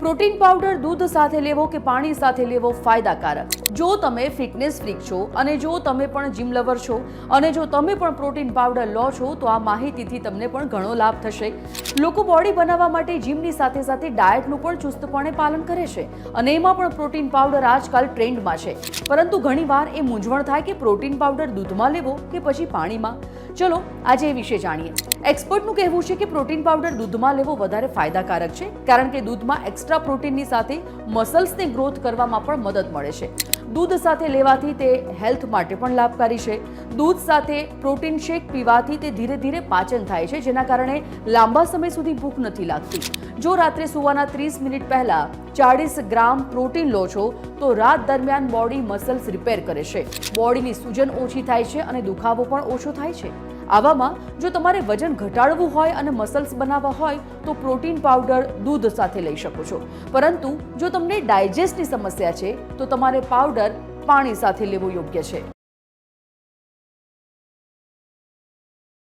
Protein powder દૂધ સાથે લેવો કે પાણી સાથે લેવો ફાયદાકારક? જો તમે ફિટનેસ ફ્રીક છો અને જો તમે પણ જીમ લવર છો અને જો તમે પણ પ્રોટીન પાવડર લો છો, તો આ માહિતીથી તમને પણ ઘણો લાભ થશે. લોકો બોડી બનાવવા માટે જીમની સાથે સાથે ડાયટનું પણ ચુસ્તપણે પાલન કરે છે અને એમાં પણ પ્રોટીન પાવડર આજકાલ ટ્રેન્ડમાં છે. પરંતુ ઘણીવાર એ મૂંઝવણ થાય કે પ્રોટીન પાવડર દૂધમાં લેવો કે પછી પાણીમાં. ચલો, આજે એ વિશે જાણીએ. એક્સપર્ટનું કહેવું છે કે પ્રોટીન પાવડર દૂધમાં લેવો વધારે ફાયદાકારક છે, કારણ કે દૂધમાં એક્સ્ટ્રા પ્રોટીનની સાથે મસલ્સને ગ્રોથ કરવામાં પણ મદદ મળે છે. દૂધ સાથે લેવાથી તે હેલ્થ માટે પણ લાભકારી છે. દૂધ સાથે પ્રોટીન શેક પીવાથી તે ધીરે ધીરે પાચન થાય છે, જેના કારણે લાંબા સમય સુધી ભૂખ નથી લાગતી. જો રાત્રે સુવાના ત્રીસ મિનિટ પહેલા ચાળીસ ગ્રામ પ્રોટીન લો છો, તો રાત દરમિયાન બોડી મસલ્સ રિપેર કરે છે. બોડીની સૂજન ઓછી થાય છે અને દુખાવો પણ ઓછો થાય છે. આવામાં, જો તમારે વજન ઘટાડવું હોય અને મસલ્સ બનાવવા હોય, તો પ્રોટીન પાવડર દૂધ સાથે લઈ શકો છો. પરંતુ, જો તમને ડાયજેસ્ટની સમસ્યા છે, તો તમારે પાવડર પાણી સાથે લેવો યોગ્ય છે.